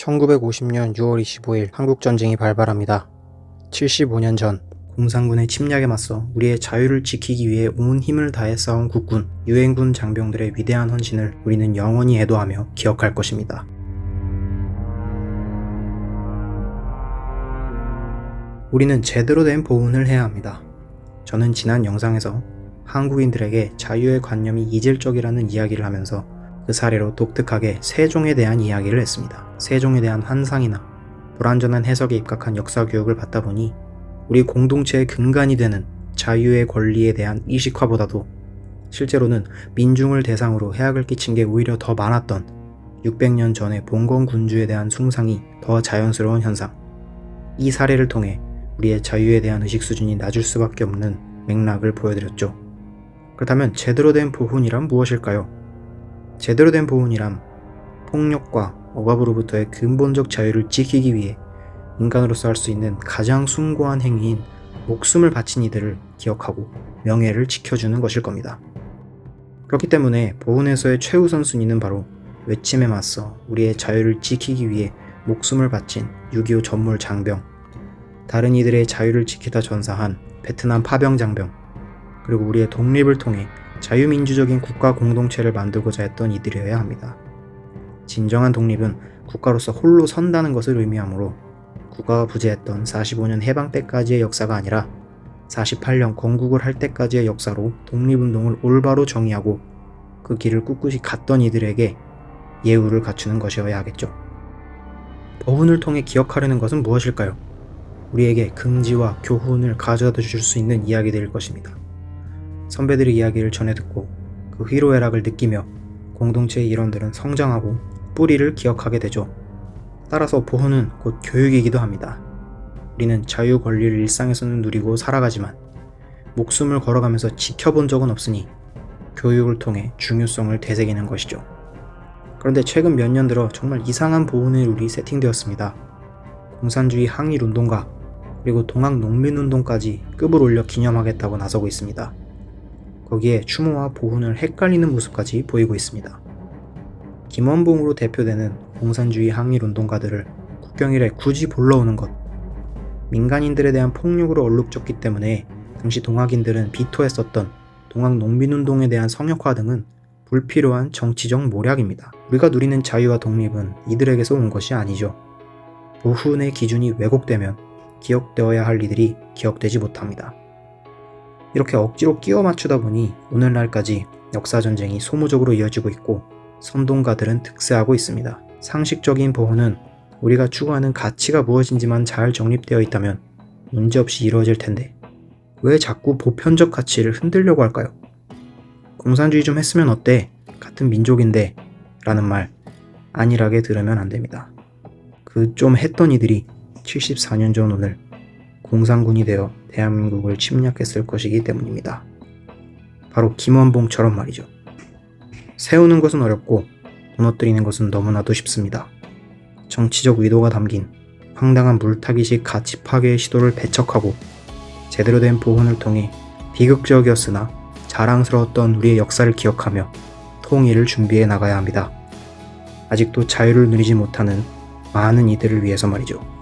1950년 6월 25일 한국전쟁이 발발합니다. 75년 전 공산군의 침략에 맞서 우리의 자유를 지키기 위해 온 힘을 다해 싸운 국군, 유엔군 장병들의 위대한 헌신을 우리는 영원히 애도하며 기억할 것입니다. 우리는 제대로 된 보훈을 해야 합니다. 저는 지난 영상에서 한국인들에게 자유의 관념이 이질적이라는 이야기를 하면서 그 사례로 독특하게 세종에 대한 이야기를 했습니다. 세종에 대한 환상이나 불완전한 해석에 입각한 역사 교육을 받다 보니 우리 공동체의 근간이 되는 자유의 권리에 대한 이식화보다도 실제로는 민중을 대상으로 해악을 끼친 게 오히려 더 많았던 600년 전의 봉건 군주에 대한 숭상이 더 자연스러운 현상. 이 사례를 통해 우리의 자유에 대한 의식 수준이 낮을 수밖에 없는 맥락을 보여드렸죠. 그렇다면 제대로 된 보훈이란 무엇일까요? 제대로 된 보훈이란 폭력과 억압으로부터의 근본적 자유를 지키기 위해 인간으로서 할 수 있는 가장 숭고한 행위인 목숨을 바친 이들을 기억하고 명예를 지켜주는 것일 겁니다. 그렇기 때문에 보훈에서의 최우선 순위는 바로 외침에 맞서 우리의 자유를 지키기 위해 목숨을 바친 6.25 전몰 장병, 다른 이들의 자유를 지키다 전사한 베트남 파병 장병, 그리고 우리의 독립을 통해 자유민주적인 국가 공동체를 만들고자 했던 이들이어야 합니다. 진정한 독립은 국가로서 홀로 선다는 것을 의미하므로 국가가 부재했던 45년 해방 때까지의 역사가 아니라 48년 건국을 할 때까지의 역사로 독립운동을 올바로 정의하고 그 길을 꿋꿋이 갔던 이들에게 예우를 갖추는 것이어야 하겠죠. 법운을 통해 기억하려는 것은 무엇일까요? 우리에게 긍지와 교훈을 가져다 줄 수 있는 이야기들일 것입니다. 선배들의 이야기를 전해 듣고 그 희로애락을 느끼며 공동체의 일원들은 성장하고 뿌리를 기억하게 되죠. 따라서 보호는 곧 교육이기도 합니다. 우리는 자유 권리를 일상에서는 누리고 살아가지만 목숨을 걸어가면서 지켜본 적은 없으니 교육을 통해 중요성을 되새기는 것이죠. 그런데 최근 몇 년 들어 정말 이상한 보훈의 룰이 세팅되었습니다. 공산주의 항일 운동가 그리고 동학 농민 운동까지 급을 올려 기념하겠다고 나서고 있습니다. 거기에 추모와 보훈을 헷갈리는 모습까지 보이고 있습니다. 김원봉으로 대표되는 공산주의 항일 운동가들을 국경일에 굳이 불러오는 것. 민간인들에 대한 폭력으로 얼룩졌기 때문에 당시 동학인들은 비토했었던 동학 농민운동에 대한 성역화 등은 불필요한 정치적 모략입니다. 우리가 누리는 자유와 독립은 이들에게서 온 것이 아니죠. 보훈의 기준이 왜곡되면 기억되어야 할 이들이 기억되지 못합니다. 이렇게 억지로 끼워 맞추다 보니 오늘날까지 역사 전쟁이 소모적으로 이어지고 있고 선동가들은 득세하고 있습니다. 상식적인 보호는 우리가 추구하는 가치가 무엇인지만 잘 정립되어 있다면 문제없이 이루어질 텐데 왜 자꾸 보편적 가치를 흔들려고 할까요? 공산주의 좀 했으면 어때? 같은 민족인데 라는 말 안일하게 들으면 안 됩니다. 그 좀 했던 이들이 74년 전 오늘 공산군이 되어 대한민국을 침략했을 것이기 때문입니다. 바로 김원봉처럼 말이죠. 세우는 것은 어렵고 무너뜨리는 것은 너무나도 쉽습니다. 정치적 의도가 담긴 황당한 물타기식 가치 파괴의 시도를 배척하고 제대로 된 보훈을 통해 비극적이었으나 자랑스러웠던 우리의 역사를 기억하며 통일을 준비해 나가야 합니다. 아직도 자유를 누리지 못하는 많은 이들을 위해서 말이죠.